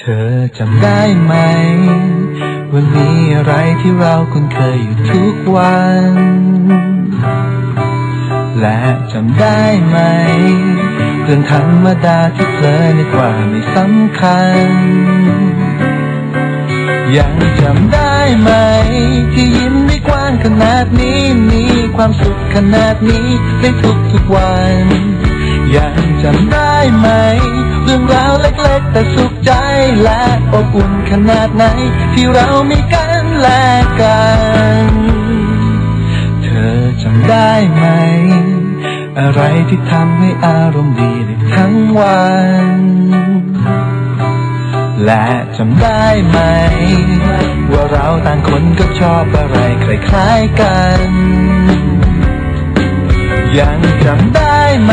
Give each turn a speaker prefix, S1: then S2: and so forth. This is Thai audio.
S1: เธอจำได้ไหมว่ามีอะไรที่เราคุ้นเคยอยู่ทุกวัน และจำได้ไหมเรื่องธรรมดาที่เพลอในกว่าไม่สำคัญ ยังจำได้ไหม ที่ยิ้มได้กว้างขนาดนี้มีความสุขขนาดนี้ในทุกทุกๆวัน ยังจำได้ไหม เรื่องราวเล็กๆ แต่สุขใจและอบอุ่นขนาดไหน ที่เรามีกันและกัน เธอจำได้ไหม อะไรที่ทำให้อารมณ์ดีได้ทั้งวัน และจำได้ไหม ว่าเราต่างคนก็ชอบอะไรคล้ายๆกัน ยังจำได้ไหม